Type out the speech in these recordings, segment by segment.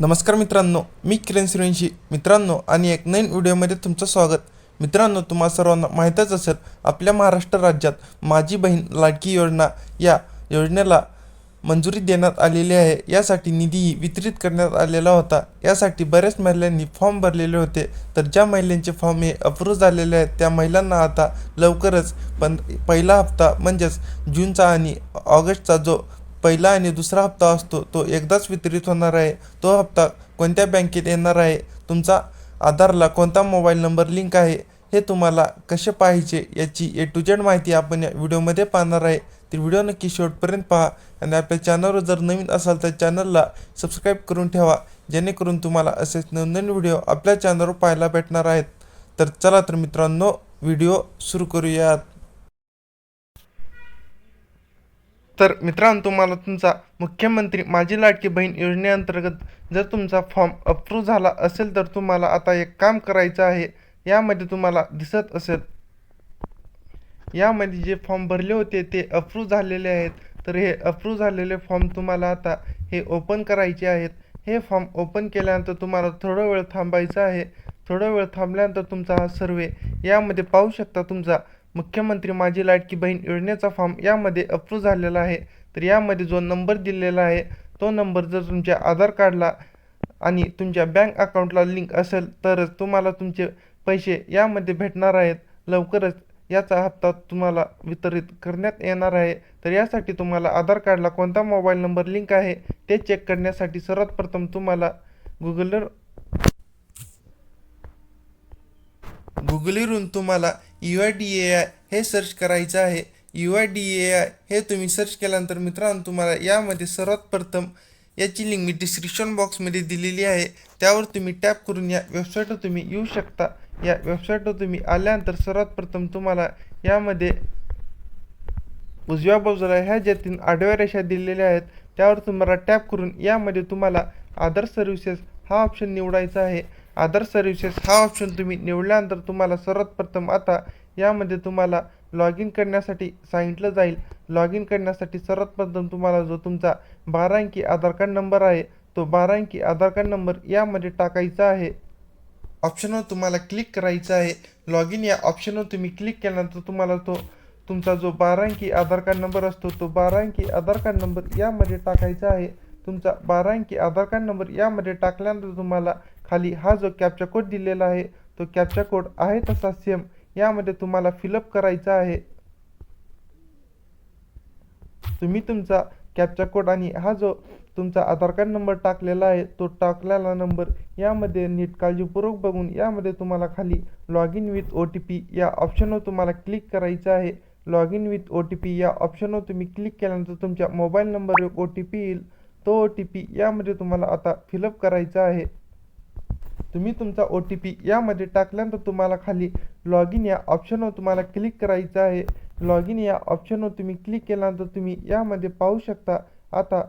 नमस्कार मित्रांनो मी किरण सुरेंशी मित्रांनो आणि एक नवीन व्हिडिओमध्ये तुमचं स्वागत. मित्रांनो तुम्हा सर्वांना माहीतच असेल आपल्या महाराष्ट्र राज्यात माझी बहीण लाडकी योजना या योजनेला मंजुरी देण्यात आलेली आहे. यासाठी निधीही वितरित करण्यात आलेला होता. यासाठी बऱ्याच महिलांनी फॉर्म भरलेले होते. तर ज्या महिलांचे फॉर्म हे अप्रूव्ह झालेले आहेत त्या महिलांना आता लवकरच पण पहिला हप्ता म्हणजेच जूनचा आणि ऑगस्टचा जो पहिला आणि दुसरा हप्ता असतो तो एकदाच वितरित होणार आहे. तो हप्ता कोणत्या बँकेत येणार आहे? तुमचा आधारला कोणता मोबाईल नंबर लिंक आहे? हे तुम्हाला कसे पाहिजे याची ए टू जेड माहिती आपण या व्हिडिओमध्ये पाहणार आहे. ती व्हिडिओ नक्की शेवटपर्यंत पहा आणि आपल्या चॅनलवर जर नवीन असाल तर चॅनलला सबस्क्राईब करून ठेवा जेणेकरून तुम्हाला असेच नवनवीन व्हिडिओ आपल्या चॅनलवर पाहायला भेटणार आहेत. तर चला तर मित्रांनो व्हिडिओ सुरू करूयात. तर मित्रांनो तुम्हाला तुमचा मुख्यमंत्री माझी लाडकी बहीण योजनेअंतर्गत जर तुमचा फॉर्म अप्रूव्ह झाला असेल तर तुम्हाला आता एक काम करायचं आहे. यामध्ये तुम्हाला दिसत असेल यामध्ये जे फॉर्म भरले होते ते अप्रूव्ह झालेले आहेत. तर हे अप्रूव्ह झालेले फॉर्म तुम्हाला आता हे ओपन करायचे आहेत. हे फॉर्म ओपन केल्यानंतर तुम्हाला थोडा वेळ थांबायचं आहे. थोडा वेळ थांबल्यानंतर तुमचा हा सर्वे यामध्ये पाहू शकता तुमचा मुख्यमंत्री माझी लाडकी बहीण योजनेचा फॉर्म यामध्ये अप्रूव्ह झालेला आहे. तर यामध्ये जो नंबर दिलेला आहे तो नंबर जर तुमच्या आधार कार्डला आणि तुमच्या बँक अकाउंटला लिंक असेल तरच तुम्हाला तुमचे पैसे यामध्ये भेटणार आहेत. लवकरच याचा हप्ता तुम्हाला वितरित करण्यात येणार आहे. तर यासाठी तुम्हाला आधार कार्डला कोणता मोबाईल नंबर लिंक आहे ते चेक करण्यासाठी सर्वात प्रथम तुम्हाला गुगलवर गुगलवरून तुम्हाला U I D A I हे सर्च करायचं आहे. U I D A I हे तुम्ही सर्च केल्यानंतर मित्रांनो तुम्हाला यामध्ये सर्वात प्रथम याची लिंक मी डिस्क्रिप्शन बॉक्समध्ये दिलेली आहे. त्यावर तुम्ही टॅप करून या वेबसाईटवर तुम्ही येऊ शकता. या वेबसाईटवर तुम्ही आल्यानंतर सर्वात प्रथम तुम्हाला यामध्ये उजव्या बाजूला ह्या ज्या तीन आडव्या रेषा दिलेल्या आहेत त्यावर तुम्हाला टॅप करून यामध्ये तुम्हाला आधार सर्व्हिसेस हा ऑप्शन निवडायचा आहे. आधार सर्व्हिसेस हा ऑप्शन तुम्ही निवडल्यानंतर तुम्हाला सर्वात प्रथम आता यामध्ये तुम्हाला लॉग इन करण्यासाठी सांगितलं जाईल. लॉग इन करण्यासाठी सर्वात प्रथम तुम्हाला जो तुमचा बारा अंकी आधार कार्ड नंबर आहे तो बारा अंकी आधार कार्ड नंबर यामध्ये टाकायचा आहे. ऑप्शनवर तुम्हाला क्लिक करायचं आहे. लॉग इन या ऑप्शनवर तुम्ही क्लिक केल्यानंतर तुम्हाला तो तुमचा जो बारा अंकी आधार कार्ड नंबर असतो तो बारा अंकी आधार कार्ड नंबर यामध्ये टाकायचा आहे. तुमचा बारा अंकी आधार कार्ड नंबर यामध्ये टाकल्यानंतर तुम्हाला खाली हा जो कॅप्चा कोड दिलेला आहे तो कॅप्चा कोड आहे तसा सेम यामध्ये तुम्हाला फिलअप करायचा आहे. तुम्ही तुमचा कॅप्चा कोड आणि हा जो तुमचा आधार कार्ड नंबर टाकलेला आहे तो टाकलेला नंबर यामध्ये नीट काळजीपूर्वक बघून यामध्ये तुम्हाला खाली log in with O T P या ऑप्शनवर तुम्हाला क्लिक करायचं आहे. Log in with O T P या ऑप्शनवर तुम्ही क्लिक केल्यानंतर तुमच्या मोबाईल नंबरवर ओ टी पी येईल. तो ओ टी पी यामध्ये तुम्हाला आता फिलअप करायचा आहे. तुम्ही तुमचा ओ टी पी यामध्ये टाकल्यानंतर तुम्हाला खाली लॉग इन या ऑप्शनवर तुम्हाला क्लिक करायचं आहे. लॉग इन या ऑप्शनवर तुम्ही क्लिक केल्यानंतर तुम्ही यामध्ये पाहू शकता. आता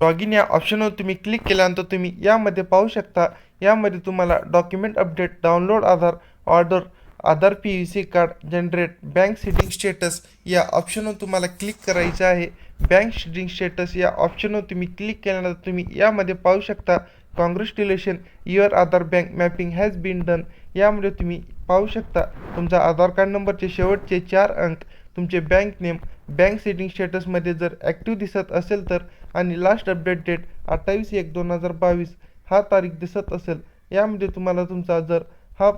लॉग इन या ऑप्शनवर तुम्ही क्लिक केल्यानंतर तुम्ही यामध्ये पाहू शकता. यामध्ये तुम्हाला document update download Aadhaar order Aadhaar P U C card generate bank seeding status या ऑप्शनवर तुम्हाला क्लिक करायचं आहे. बँक सिटिंग स्टेटस या ऑप्शनवर तुम्ही क्लिक केल्यानंतर तुम्ही यामध्ये पाहू शकता congratulation your Aadhaar bank mapping has been done यामध्ये तुम्ही पाहू शकता तुमचा आधार कार्ड नंबरचे शेवटचे चार अंक तुमचे बँक नेम बँक सेटिंग स्टेटसमध्ये जर ॲक्टिव्ह दिसत असेल तर आणि लास्ट अपडेट डेट अठ्ठावीस एक दोन हजार बावीस हा तारीख दिसत असेल यामध्ये तुम्हाला तुमचा जर हा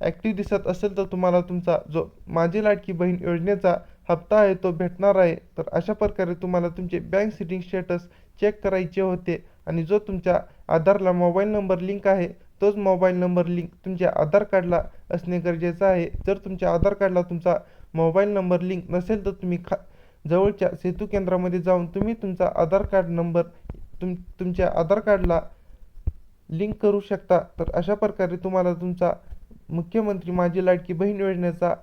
ॲक्टिव्ह दिसत असेल तर तुम्हाला तुमचा जो माझी लाडकी बहीण योजनेचा हप्ता आहे तो भेटणार आहे. तर अशा प्रकारे तुम्हाला तुमचे बँक सेटिंग स्टेटस चेक करायचे होते आणि जो तुमच्या आधारला मोबाईल नंबर लिंक आहे तोच मोबाईल नंबर लिंक तुमच्या आधार कार्डला असणे गरजेचं आहे. जर तुमच्या आधार कार्डला तुमचा मोबाईल नंबर लिंक नसेल तर तुम्ही खा जवळच्या सेतू केंद्रामध्ये जाऊन तुम्ही तुमचा आधार कार्ड नंबर तुम तुमच्या आधार कार्डला लिंक करू शकता. तर अशा प्रकारे तुम्हाला तुमचा मुख्यमंत्री माझी लाडकी बहीण योजनेचा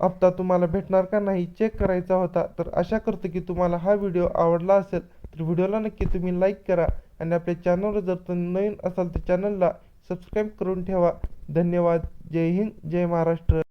हप्ता तुम्हाला भेटणार का नाही? चेक करायचा होता. तर आशा करतो की तुम्हाला हा व्हिडिओ आवडला असेल. तर व्हिडिओला नक्की तुम्ही लाईक करा आणि आपल्या चॅनलवर जर तुम्ही नवीन असाल तर चॅनलला सबस्क्राईब करून ठेवा. धन्यवाद. जय हिंद. जय महाराष्ट्र.